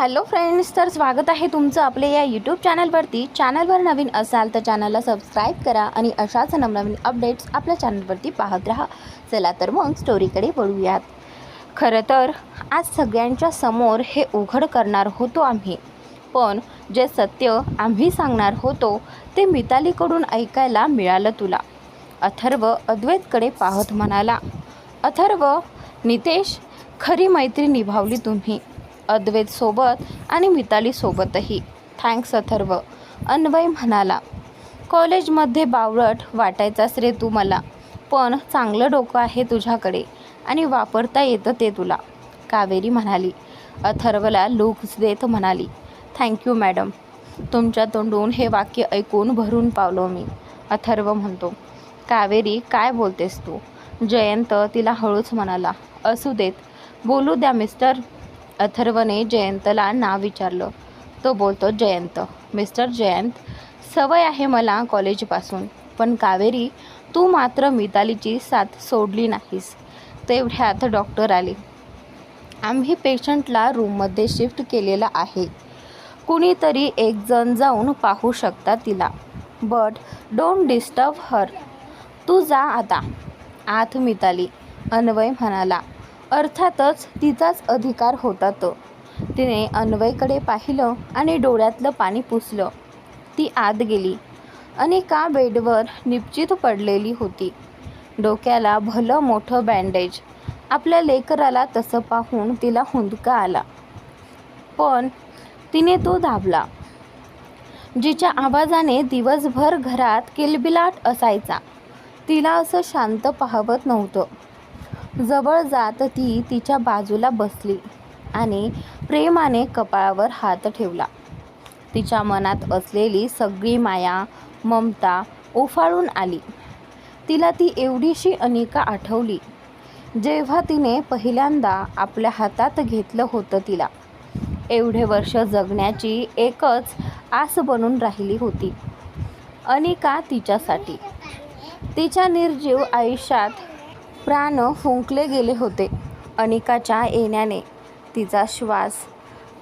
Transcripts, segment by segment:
Hello friends तर स्वागत आहे तुमचं आपल्या या यूट्यूब चॅनलवरती चॅनलवर नवीन असाल तर चॅनलला सबस्क्राईब करा आणि अशाच नवनवीन अपडेट्स आपल्या चॅनलवरती पाहत राहा. चला तर मग स्टोरीकडे वळूयात. खरं तर आज सगळ्यांच्या समोर हे उघड करणार होतो आम्ही. पण जे सत्य आम्ही सांगणार होतो ते मितालीकडून ऐकायला मिळालं तुला. अथर्व अद्वैतकडे पाहत म्हणाला अथर्व नितेश खरी मैत्री निभावली तुम्ही. अद्वैतसोबत आणि मितालीसोबतही. थँक्स अथर्व अन्वय म्हणाला. कॉलेजमध्ये बावळट वाटायचाच रे तू मला पण चांगलं डोकं आहे तुझ्याकडे आणि वापरता येतं ते तुला कावेरी म्हणाली. अथर्वला लुक्स देत म्हणाली. थँक्यू मॅडम तुमच्या तोंडून हे वाक्य ऐकून भरून पावलो मी अथर्व म्हणतो. कावेरी काय बोलतेस तू? जयंत तिला हळूच म्हणाला. असू देत बोलू द्या मिस्टर अथर्वने जयंतला नाव विचारलं. तो बोलतो जयंत मिस्टर जयंत सवय आहे मला कॉलेजपासून पण कावेरी तू मात्र मितालीची साथ सोडली नाहीस. तेवढ्यात डॉक्टर आले. आम्ही पेशंटला रूममध्ये शिफ्ट केलेला आहे. कुणीतरी एक जण जाऊन पाहू शकता तिला. But don't disturb her. तू जा आता. आत मिताली अन्वय म्हणाला अर्थातच तिचाच अधिकार होता तो. तिने अन्वयकडे पाहिलं आणि डोळ्यातलं पाणी पुसलं. ती आत गेली अनिका बेडवर निपचित पडलेली होती. डोक्याला भलं मोठं बँडेज आपल्या लेकराला तसं पाहून तिला हुंदका आला. पण तिने तो दाबला. जिच्या आवाजाने दिवसभर घरात किलबिलाट असायचा. तिला असं शांत पाहवत नव्हतं. जवळ जात ती तिच्या बाजूला बसली आणि प्रेमाने कपाळावर हात ठेवला. तिच्या मनात असलेली सगळी माया ममता उफाळून आली. तिला ती एवढीशी अनिका आठवली जेव्हा तिने पहिल्यांदा आपल्या हातात घेतलं होतं तिला. एवढे वर्ष जगण्याची एकच आस बनून राहिली होती. अनिका तिच्यासाठी. तिच्या निर्जीव आयुष्यात प्राण फुंकले गेले होते. अनिकाच्या येण्याने तिचा श्वास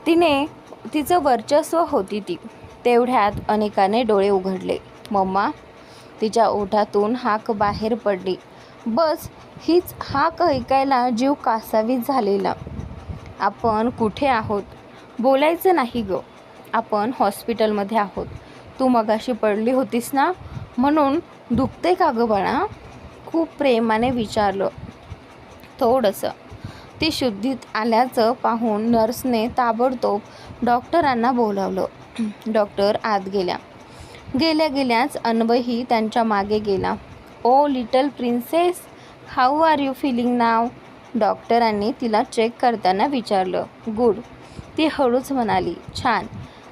तिने तिचं वर्चस्व होती ती. तेवढ्यात अनिकाने डोळे उघडले. मम्मा तिच्या ओठातून हाक बाहेर पडली. बस हीच हाक ऐकायला जीव कासावीस झालेला. आपण कुठे आहोत? बोलायचं नाही गं. आपण हॉस्पिटलमध्ये आहोत. तू मगाशी पडली होतीस ना? म्हणून दुखते का गं बाळा? खूप प्रेमाने विचारलं. थोडंसं. ती शुद्धीत आल्याचं पाहून नर्सने ताबडतोब डॉक्टरांना बोलावलं. डॉक्टर आत गेल्या. गेल्या गेल्याच अन्वयही त्यांच्या मागे गेला. ओ little princess how are you feeling नाव? डॉक्टरांनी तिला चेक करताना विचारलं. गुड. ती हळूच म्हणाली छान.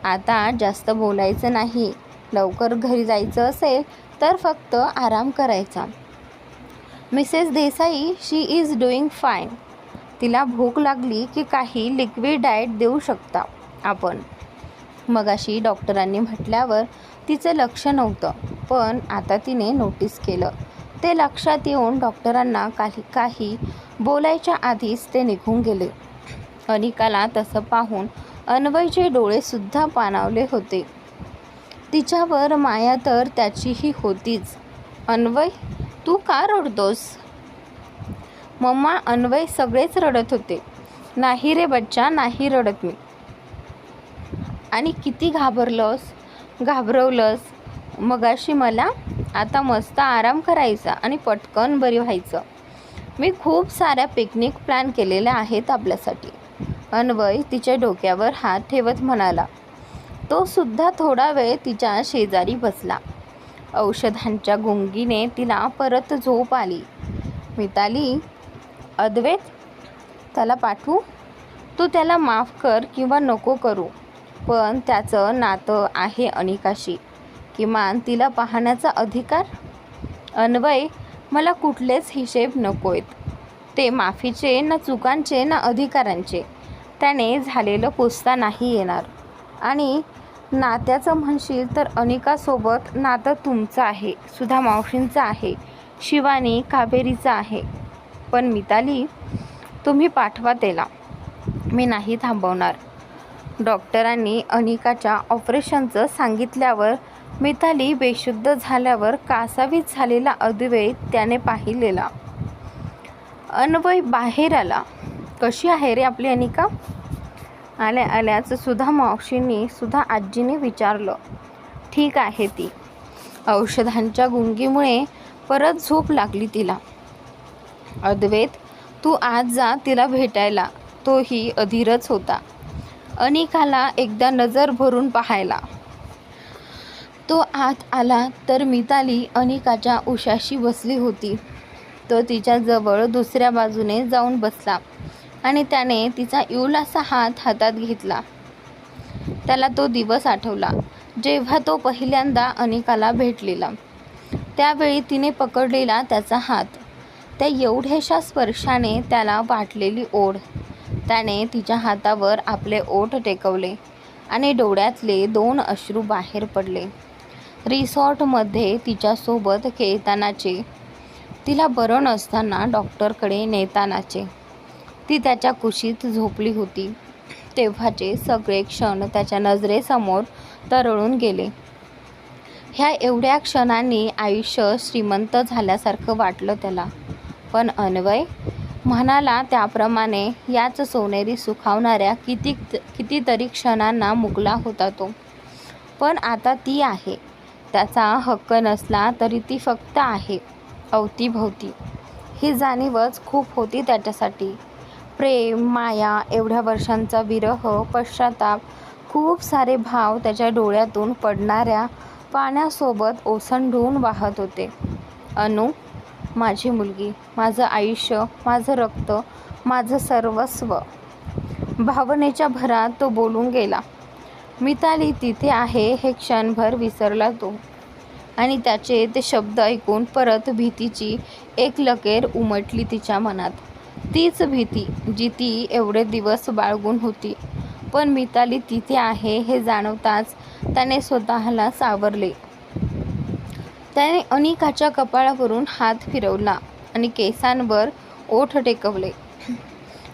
आता जास्त बोलायचं नाही. लवकर घरी जायचं असेल तर फक्त आराम करायचा. Mrs Desai she is doing fine तिला भूक लागली की काही लिक्विड डाएट देऊ शकता आपण. मगाशी डॉक्टरांनी म्हटल्यावर तिचं लक्ष नव्हतं पण आता तिने नोटीस केलं. ते लक्षात येऊन डॉक्टरांना काही काही बोलायच्या आधीच ते निघून गेले. अनिकाला तसं पाहून अन्वयचे डोळेसुद्धा पाणावले होते. तिच्यावर माया तर त्याचीही होतीच. अन्वय? तू का रडतोस? मम्मा अन्वय सगळेच रडत होते. नाही रे बच्चा नाही रडत मी. आणि किती घाबरलोस घाबरवलंस. मगाशी मला आता मस्त आराम करायचा आणि पटकन बरी व्हायचं. मी खूप साऱ्या पिकनिक प्लॅन केलेल्या आहेत आपल्यासाठी. अन्वय तिच्या डोक्यावर हात ठेवत म्हणाला. तो सुद्धा थोडा वेळ तिच्या शेजारी बसला. औषधांच्या गुंगीने तिला परत झोप आली. मिताली अद्वैत त्याला पाठवू? तू त्याला माफ कर किंवा नको करू पण त्याचं नातं आहे अनिकाशी. किमान तिला पाहण्याचा अधिकार? अन्वय मला कुठलेच हिशेब नको आहेत ते माफीचे ना चुकांचे ना अधिकारांचे. त्याने झालेलं पुसता नाही येणार. आणि नात्याचं म्हणशील तर अनिकासोबत नातं तुमचं आहे सुधा मावशींचं आहे शिवानी काबेरीचं आहे. पण मिताली तुम्ही पाठवा त्याला. मी नाही थांबवणार. डॉक्टरांनी अनिकाच्या ऑपरेशनचं सांगितल्यावर मिताली बेशुद्ध झाल्यावर कासावीस झालेला अद्वैत त्याने पाहिलेला. अन्वय बाहेर आला. कशी आहे रे आपली अनिका? आल्या आल्याच सुधा मावशींनी सुधा आजीने विचारलं. ठीक आहे ती. औषधांच्या गुंगीमुळे परत झोप लागली तिला. अद्वैत तू आज जा तिला भेटायला. तोही अधीरच होता. अनिकाला एकदा नजर भरून पाहायला. तो आत आला तर मिताली अनिकाच्या उशाशी बसली होती. तो तिच्याजवळ दुसऱ्या बाजूने जाऊन बसला. आणि त्याने तिचा इवलासा हात हातात घेतला. त्याला तो दिवस आठवला जेव्हा तो पहिल्यांदा अनिकाला भेटलेला. त्यावेळी तिने पकडलेला त्याचा हात. त्या एवढ्याशा स्पर्शाने त्याला वाटलेली ओढ. त्याने तिच्या हातावर आपले ओठ टेकवले आणि डोळ्यातले दोन अश्रू बाहेर पडले. रिसॉर्टमध्ये तिच्यासोबत खेळतानाचे तिला बरं नसताना डॉक्टरकडे नेतानाचे. ती त्याच्या कुशीत झोपली होती. तेव्हाचे सगळे क्षण त्याच्या नजरेसमोर तरळून गेले. ह्या एवढ्या क्षणांनी आयुष्य श्रीमंत झाल्यासारखं वाटलं त्याला. पण अन्वय म्हणाला त्याप्रमाणे याच सोनेरी सुखावणाऱ्या किती कितीतरी क्षणांना मुकला होता तो. पण आता ती आहे. त्याचा हक्क नसला तरी ती फक्त आहे अवतीभवती. ही जाणीवच खूप होती त्याच्यासाठी. प्रेम माया एवढ्या वर्षांचा विरह पश्चाताप खूप सारे भाव त्याच्या डोळ्यातून पडणाऱ्या पाण्यासोबत ओसंडून वाहत होते. अनु माझी मुलगी माझं आयुष्य माझं रक्त माझं सर्वस्व. भावनेच्या भरात तो बोलून गेला मिताली तिथे आहे हे क्षणभर विसरला तो. आणि त्याचे ते शब्द ऐकून परत भीतीची एक लकेर उमटली तिच्या मनात. तीच भीती जी ती एवढे दिवस बाळगून होती. पण मिताली तिथे आहे हे जाणवताच त्याने स्वतःला सावरले. त्याने अनिकाच्या कपाळावरून हात फिरवला आणि केसांवर ओठ टेकवले.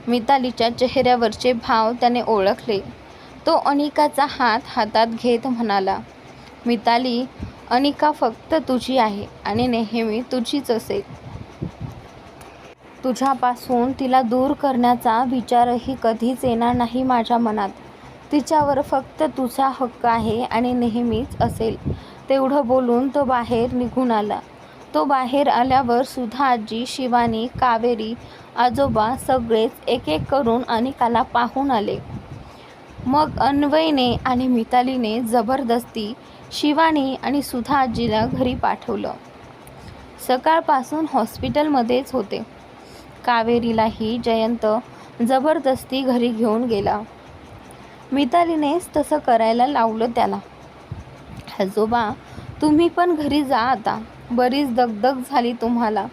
मितालीच्या चेहऱ्यावरचे भाव त्याने ओळखले. तो अनिकाचा हात हातात घेत म्हणाला मिताली अनिका फक्त तुझी आहे आणि नेहमी तुझीच असेल. तुझ्यापासून तिला दूर करण्याचा विचारही कधीच येणार नाही माझ्या मनात. तिच्यावर फक्त तुझा हक्क आहे आणि नेहमीच असेल. तेवढं बोलून तो बाहेर निघून आला. तो बाहेर आल्यावर सुधा आजी शिवानी कावेरी आजोबा सगळेच एक एक करून अनिकाला पाहून आले. मग अन्वयने आणि मितालीने जबरदस्ती शिवानी आणि सुधा आजीला घरी पाठवलं. सकाळपासून हॉस्पिटलमध्येच होते. कावेरीलाही जयंत जबरदस्ती घरी घेऊन गेला. मितालीनेच तसं करायला लावलं त्याला. आजोबा तुम्ही पण घरी जा आता. बरीच दगदग झाली तुम्हाला.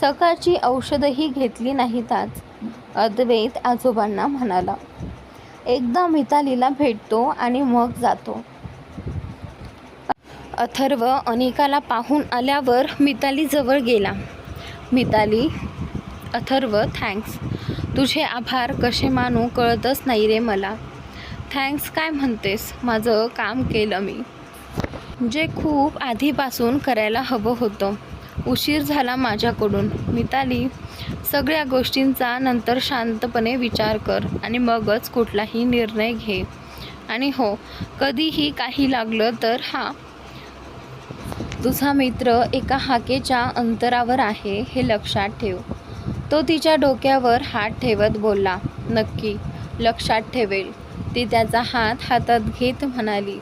सकाळची औषधही घेतली नाहीत आज अद्वैत आजोबांना म्हणाला. एकदा मितालीला भेटतो आणि मग जातो. अथर्व अनिकाला पाहून आल्यावर मितालीजवळ गेला. मिताली अथर्व थँक्स तुझे आभार कसे मानू कळतच नाही रे मला. थँक्स काय म्हणतेस? माझं काम केलं मी. जे खूप आधीपासून करायला हवं होतं. उशीर झाला माझ्याकडून. मिताली सगळ्या गोष्टींचा नंतर शांतपणे विचार कर आणि मगच कुठलाही निर्णय घे. आणि हो कधीही काही लागलं तर हा. तुझा मित्र एका हाकेच्या अंतरावर आहे हे लक्षात ठेव. तो तिच्या डोक्यावर हात ठेवत बोलला नक्की लक्षात ठेवेल. ती त्याचा हात हातात घेत म्हणाली.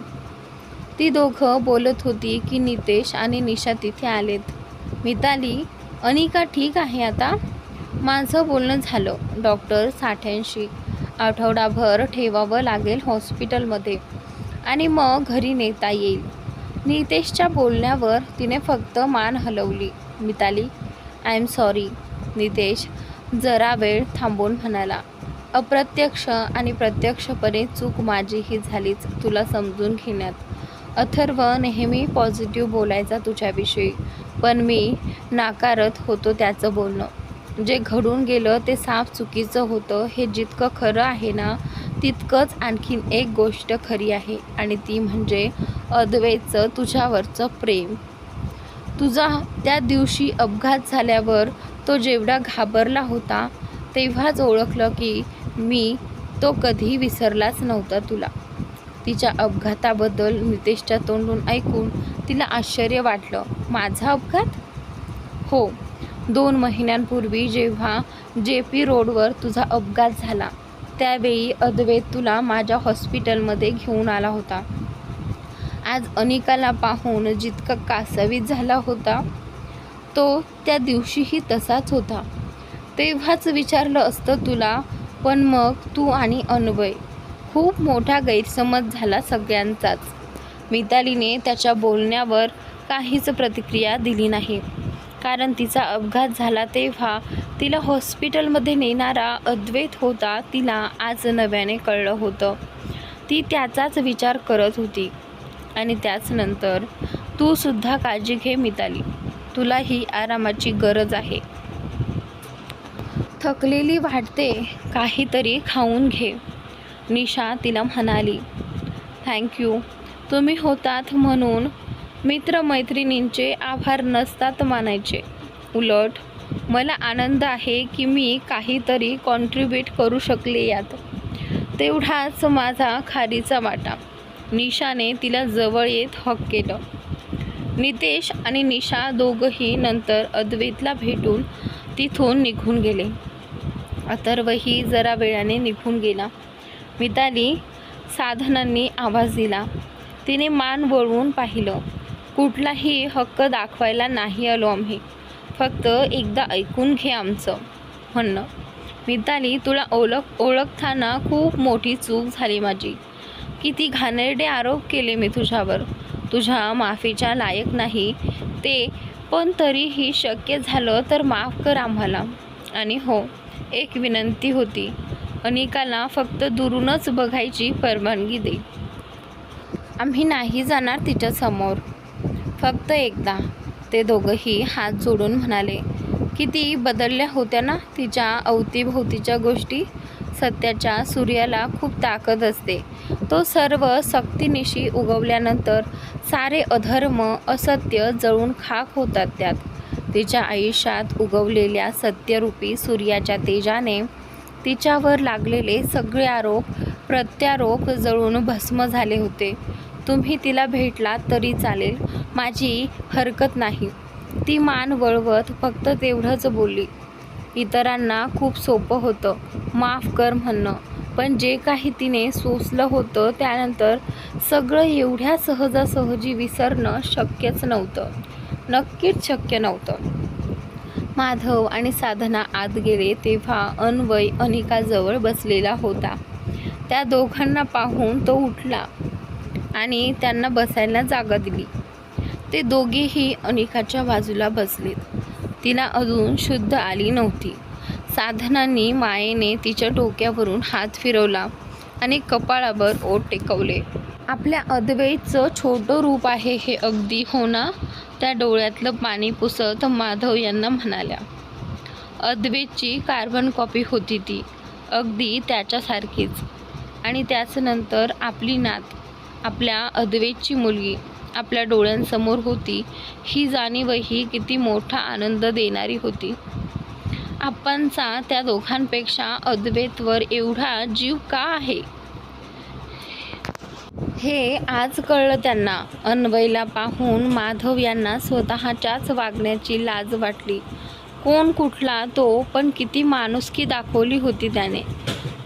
ती दोघं बोलत होती की नितेश आणि निशा तिथे आलेत. मिताली अनिका ठीक आहे आता? माझं बोलणं झालं डॉक्टर साठ्यांशी. आठवडाभर ठेवावं लागेल हॉस्पिटलमध्ये आणि मग घरी नेता येईल. नितेशच्या बोलण्यावर तिने फक्त मान हलवली. Mitali I am sorry Nitesh जरा वेळ थांबून म्हणाला अप्रत्यक्ष आणि प्रत्यक्षपणे चूक माझी ही झालीच तुला समजून घेण्यात. अथर्व नेहमी पॉझिटिव्ह बोलायचा तुझ्याविषयी पण मी नाकारत होतो त्याचं बोलणं. जे घडून गेलं ते साफ चुकीचं होतं हे जितकं खरं आहे ना तितकंच आणखीन एक गोष्ट खरी आहे आणि ती म्हणजे अद्वैतचं तुझ्यावरचं प्रेम. तुझा त्या दिवशी अपघात झाल्यावर तो जेवढा घाबरला होता तेव्हाच ओळखलं की मी तो कधी विसरलाच नव्हता तुला. तिच्या अपघाताबद्दल नितेशच्या तोंडून ऐकून तिला आश्चर्य वाटलं. माझा अपघात? हो. दोन महिन्यांपूर्वी जेव्हा जे पी रोडवर तुझा अपघात झाला त्यावेळी अद्वैत तुला माझ्या हॉस्पिटलमध्ये घेऊन आला होता. आज अनिकाला पाहून जितका कासवीत झाला होता तो त्या दिवशीही तसाच होता. तेव्हाच विचारलं असतं तुला पण मग तू आणि अन्वय खूप मोठा गैरसमज झाला सगळ्यांचाच. मितालीने त्याच्या बोलण्यावर काहीच प्रतिक्रिया दिली नाही. कारण तिचा अपघात झाला तेव्हा तिला हॉस्पिटलमध्ये नेणारा अद्वैत होता तिला आज नव्याने कळलं होतं. ती त्याचाच विचार करत होती. आणि त्याचनंतर तू सुद्धा काळजी घे मिताली. तुला ही आरामाची गरज आहे. थकलेली वाटते काहीतरी खाऊन घे निशा तिला म्हणाली. थँक्यू तुम्ही होतात म्हणून मित्रमैत्रिणींचे आभार नसतात मानायचे. उलट मला आनंद आहे की मी काहीतरी कॉन्ट्रीब्यूट करू शकले यात. तेवढाच माझा खारीचा वाटा. निशाने तिला जवळ येत हक केलं. नितेश आणि निशा दोघंही नंतर अद्वैतला भेटून तिथून निघून गेले. अथर्वही जरा वेळाने निघून गेला. मिताली साधनांनी आवाज दिला. तिने मान वळवून पाहिलं कुठलाही हक्क दाखवायला नाही आलो आम्ही. फक्त एकदा ऐकून घे आमचं म्हणणं मिताली तुला ओळख ओळखताना खूप मोठी चूक झाली माझी. किती घाणेरडे आरोप केले मी तुझ्यावर. तुझ्या माफीच्या लायक नाही ते पण तरीही शक्य झालं तर माफ कर आम्हाला. आणि हो एक विनंती होती. अनिकाला फक्त दुरूनच बघायची परवानगी दे. आम्ही नाही जाणार तिच्यासमोर फक्त एकदा ते दोघंही हात जोडून म्हणाले किती बदलल्या होत्या ना तिच्या अवतीभोवतीच्या गोष्टी? सत्याच्या सूर्याला खूप ताकद असते. तो सर्व सक्तीनिशी उगवल्यानंतर सारे अधर्म असत्य जळून खाक होतात त्यात. तिच्या आयुष्यात उगवलेल्या सत्यरूपी सूर्याच्या तेजाने तिच्यावर लागलेले सगळे आरोप प्रत्यारोप जळून भस्म झाले होते. तुम्ही तिला भेटलात तरी चालेल माझी हरकत नाही. ती मान वळवत फक्त तेवढंच बोलली. इतरांना खूप सोपं होतं. माफ कर म्हणणं. पण जे काही तिने सोसलं होतं त्यानंतर सगळं एवढ्या सहजासहजी विसरणं शक्यच नव्हतं. नक्कीच शक्य नव्हतं. माधव आणि साधना आत गेले तेव्हा अन्वय अनिकाजवळ बसलेला होता. त्या दोघांना पाहून तो उठला आणि त्यांना बसायला जागा दिली. ते दोघेही अनिकाच्या बाजूला बसलेत. तिला अजून शुद्ध आली नव्हती. साधनांनी मायेने तिच्या डोक्यावरून हात फिरवला आणि कपाळावर ओट टेकवले. आपल्या अद्वैतचं छोटं रूप आहे हे अगदी हो ना? त्या डोळ्यातलं पाणी पुसत माधव यांना म्हणाल्या. अद्वैतची कार्बन कॉपी होती ती अगदी त्याच्यासारखीच. आणि त्याचनंतर आपली नात आपल्या अद्वैतची मुलगी आपल्या डोळ्यांसमोर होती. ही जाणीवही किती मोठा आनंद देणारी होती. आपणचा त्या दोघांपेक्षा अद्वैतवर एवढा जीव का आहे? हे आज कळलं त्यांना. अन्वयला पाहून माधव यांना स्वतःच्याच वागण्याची लाज वाटली. कोण कुठला तो पण किती माणुसकी दाखवली होती त्याने.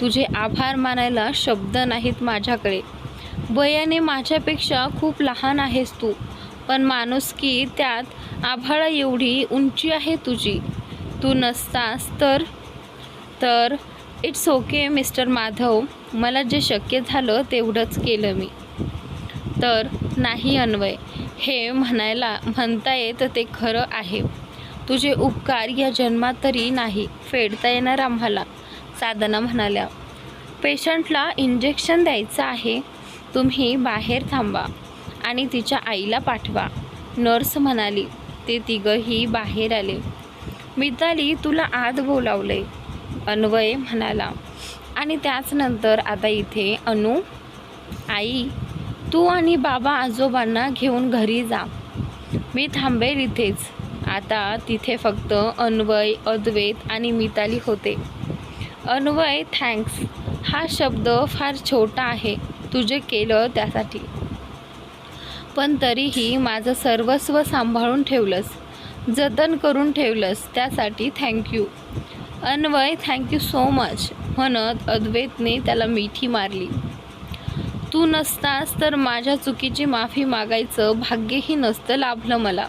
तुझे आभार मानायला शब्द नाहीत माझ्याकडे. वयाने माझ्यापेक्षा खूप लहान आहेस तू. पण माणुसकी त्यात आभाळा एवढी उंची आहे तुझी. तू नसतास तर तर इट्स ओके मिस्टर माधव. मला जे शक्य झालं तेवढंच केलं मी. तर नाही अन्वय. हे म्हणायला म्हणता येत ते खरं आहे. तुझे उपकार या जन्मात तरी नाही फेडता येणार आम्हाला साधना म्हणाल्या. पेशंटला इंजेक्शन द्यायचं आहे. तुम्ही बाहेर थांबा आणि तिच्या आईला पाठवा. नर्स म्हणाली ते तिघंही बाहेर आले. मिताली तुला आत बोलावले अन्वय म्हणाला आणि त्याचनंतर आता इथे अनु. आई तू आणि बाबा आजोबांना घेऊन घरी जा. मी थांबेल इथेच. आता तिथे फक्त अन्वय अद्वैत आणि मिताली होते. अन्वय थँक्स हा शब्द फार छोटा आहे. तुझे केलं त्यासाठी. पण तरीही माझं सर्वस्व सांभाळून ठेवलंस. जतन करून ठेवलंस त्यासाठी thank you Anvay thank you so much म्हणत अद्वैतने त्याला मिठी मारली. तू नसतास तर माझ्या चुकीची माफी मागायचं भाग्यही नसतं लाभलं मला.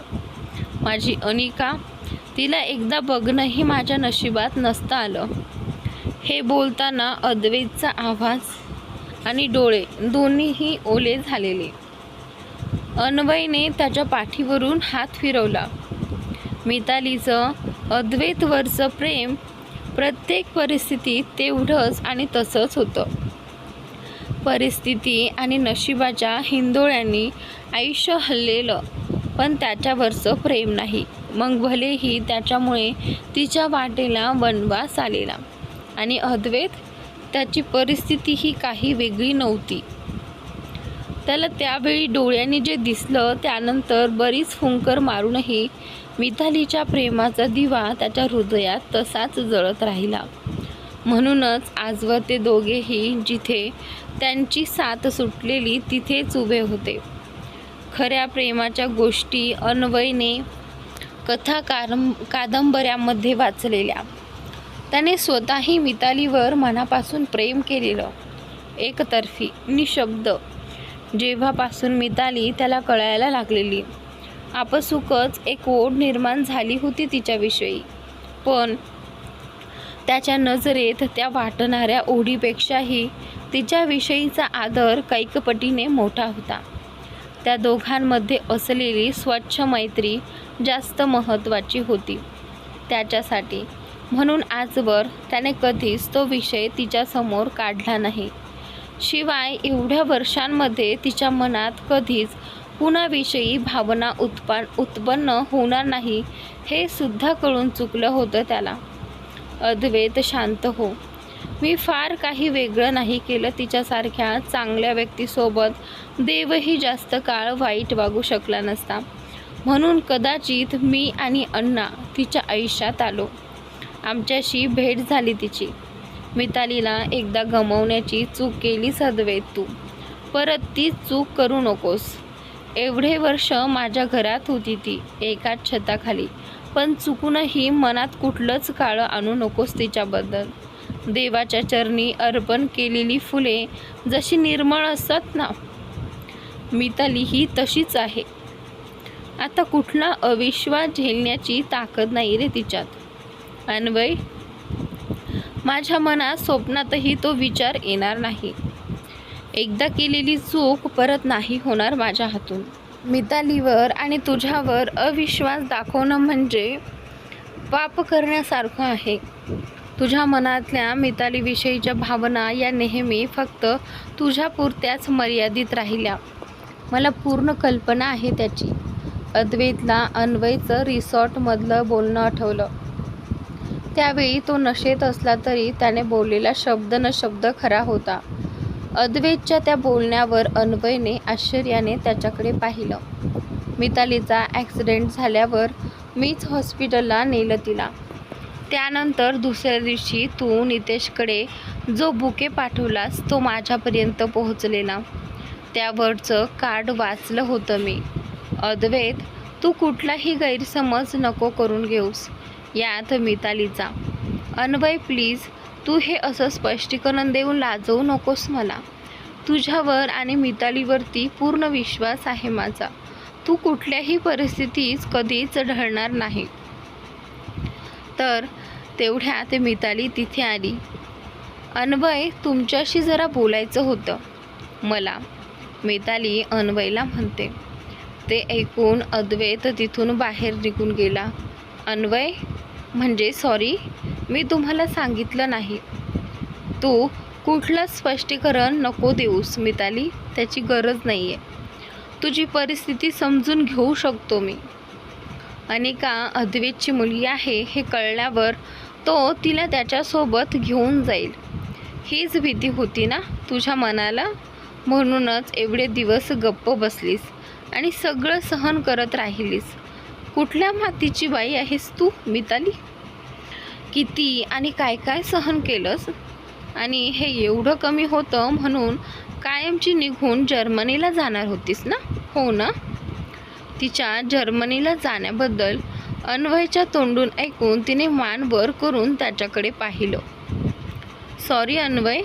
माझी अनिका तिला एकदा बघणंही माझ्या नशिबात नसतं आलं. हे बोलताना अद्वैतचा आवाज आणि डोळे दोन्हीही ओले झालेले. अन्वयने त्याच्या पाठीवरून हात फिरवला. मितालीचं अद्वैतवरचं प्रेम प्रत्येक परिस्थितीत तेवढंच आणि तसंच होतं. परिस्थिती आणि नशिबाच्या हिंदोळ्यांनी आयुष्य हल्लेलं पण त्याच्यावरचं प्रेम नाही. मग भलेही त्याच्यामुळे तिच्या वाटेला वनवास आलेला. आणि अद्वैत त्याची परिस्थिती ही काही वेगळी नव्हती. त्याला त्यावेळी डोळ्यांनी जे दिसलं त्यानंतर बरीच फुंकर मारूनही मितालीच्या प्रेमाचा दिवा त्याच्या हृदयात तसाच जळत राहिला. म्हणूनच आजवर ते दोघेही जिथे त्यांची साथ सुटलेली तिथेच उभे होते. खऱ्या प्रेमाच्या गोष्टी अन्वयने कथा कारम कादंबऱ्यामध्ये वाचलेल्या. त्याने स्वतःही मितालीवर मनापासून प्रेम केलेलं. एकतर्फी निशब्द. जेव्हापासून मिताली त्याला कळायला लागलेली. आपसुकच एक ओढ निर्माण झाली होती तिच्याविषयी. पण त्याच्या नजरेत त्या वाटणाऱ्या ओढीपेक्षाही तिच्याविषयीचा आदर कैकपटीने मोठा होता. त्या दोघांमध्ये असलेली स्वच्छ मैत्री जास्त महत्त्वाची होती. त्याच्यासाठी म्हणून आजवर त्याने कधीच तो विषय तिच्यासमोर काढला नाही. शिवाय एवढ्या वर्षांमध्ये तिच्या मनात कधीच कुणाविषयी भावना उत्पन्न उत्पन्न होणार नाही हे सुद्धा कळून चुकलं होतं त्याला. अद्वैत शांत हो. मी फार काही वेगळं नाही केलं तिच्यासारख्या चांगल्या व्यक्तीसोबत. देवही जास्त काळ वाईट वागू शकला नसता. म्हणून कदाचित मी आणि अण्णा तिच्या आयुष्यात आलो. आमच्याशी भेट झाली तिची. मितालीला एकदा गमवण्याची चूक केली सदवे तू. परत ती चूक करू नकोस. एवढे वर्ष माझ्या घरात होती ती एकाच छताखाली. पण चुकूनही मनात कुठलंच काळं आणू नकोस तिच्याबद्दल. देवाच्या चरणी अर्पण केलेली फुले जशी निर्मळ असतात ना. मिताली ही तशीच आहे. आता कुठला अविश्वास झेलण्याची ताकद नाही रे तिच्यात. अन्वय माझ्या मनात स्वप्नातही तो विचार येणार नाही. एकदा केलेली चूक परत नाही होणार माझ्या हातून. मितालीवर आणि तुझ्यावर अविश्वास दाखवणं म्हणजे पाप करण्यासारखं आहे. तुझ्या मनातल्या मितालीविषयीच्या भावना या नेहमी फक्त तुझ्यापुरत्याच मर्यादित राहिल्या. मला पूर्ण कल्पना आहे त्याची. अद्वैतला अन्वयचं रिसॉर्टमधलं बोलणं आठवलं. त्यावेळी तो नशेत असला तरी त्याने बोललेला शब्द न शब्द खरा होता. अद्वैतच्या त्या बोलण्यावर अन्वयने आश्चर्याने त्याच्याकडे पाहिलं. मितालीचा ॲक्सिडेंट झाल्यावर मीच हॉस्पिटलला नेलं तिला. त्यानंतर दुसऱ्या दिवशी तू नितेशकडे जो बुके पाठवलास तो माझ्यापर्यंत पोहोचलेला. त्यावरचं कार्ड वाचलं होतं मी. अद्वैत तू कुठलाही गैरसमज नको करून घेऊस. यात मितालीचा. अन्वय प्लीज तू हे असं स्पष्टीकरण देऊन लाजवू नकोस मला. तुझ्यावर आणि मितालीवरती पूर्ण विश्वास आहे माझा. तू कुठल्याही परिस्थितीत कधीच ढळणार नाही. तर तेवढ्यात मिताली तिथे आली. अन्वय तुमच्याशी जरा बोलायचं होतं. मला? मिताली अन्वयला म्हणते. ते ऐकून अद्वैत तिथून बाहेर निघून गेला. अन्वय म्हणजे सॉरी मी तुम्हाला सांगितलं नाही. तू कुठलं स्पष्टीकरण नको देऊस मिताली. त्याची गरज नाही आहे तुझी परिस्थिती समजून घेऊ शकतो मी. अनिका अद्वेतची मुलगी आहे हे कळल्यावर तो तिला त्याच्यासोबत घेऊन जाईल. हीच भीती होती ना तुझ्या मनाला? म्हणूनच एवढे दिवस गप्प बसलीस आणि सगळं सहन करत राहिलीस. कुठल्या मातीची बाई आहेस तू मिताली? किती आणि काय काय सहन केलंस? आणि हे एवढं कमी होतं म्हणून कायमची निघून जर्मनीला जाणार होतीस ना? हो ना? तिच्या जर्मनीला जाण्याबद्दल अन्वयच्या तोंडून ऐकून तिने मान वर करून त्याच्याकडे पाहिलं. सॉरी अन्वय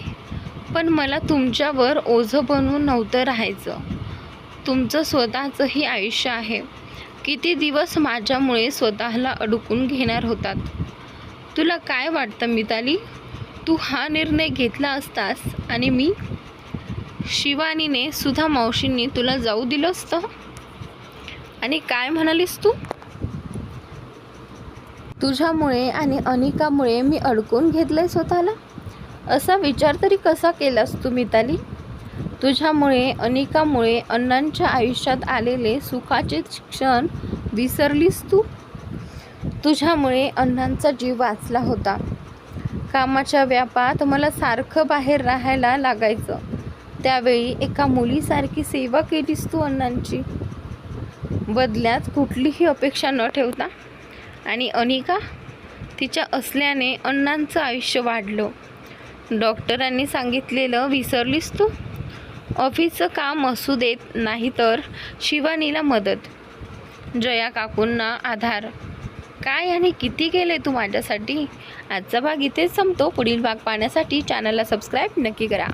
पण मला तुमच्यावर ओझं बनवून नव्हतं राहायचं. तुमचं स्वतःचंही आयुष्य आहे. किती दिवस माझ्यामुळे स्वतःला अडकून घेणार होतात? तुला काय वाटतं मिताली? तू हा निर्णय घेतला असतास आणि मी? शिवानीने सुधा मावशींनी तुला जाऊ दिलं असतं? आणि काय म्हणालीस तू? तुझ्यामुळे आणि अनिकामुळे मी अडकून घेतलंय स्वतःला? असा विचार तरी कसा केलास तू मिताली? तुझ्यामुळे अनिकामुळे अण्णांच्या आयुष्यात आलेले सुखाचे क्षण विसरलीस तू? तुझ्यामुळे अण्णांचा जीव वाचला होता. कामाच्या व्यापात मला सारखं बाहेर राहायला लागायचं. त्यावेळी एका मुलीसारखी सेवा केलीस तू अण्णांची? बदल्यात कुठलीही अपेक्षा न ठेवता. आणि अनिका? तिच्या असल्याने अण्णांचं आयुष्य वाढलं. डॉक्टरांनी सांगितलेलं विसरलीस तू? ऑफिसचं काम असू देत नाही तर शिवानीला मदत. जया काकूंना आधार. काय आणि किती केले तू माझ्यासाठी? आजचा भाग इथेच संपतो. पुढील भाग पाहण्यासाठी चॅनलला सबस्क्राईब नक्की करा.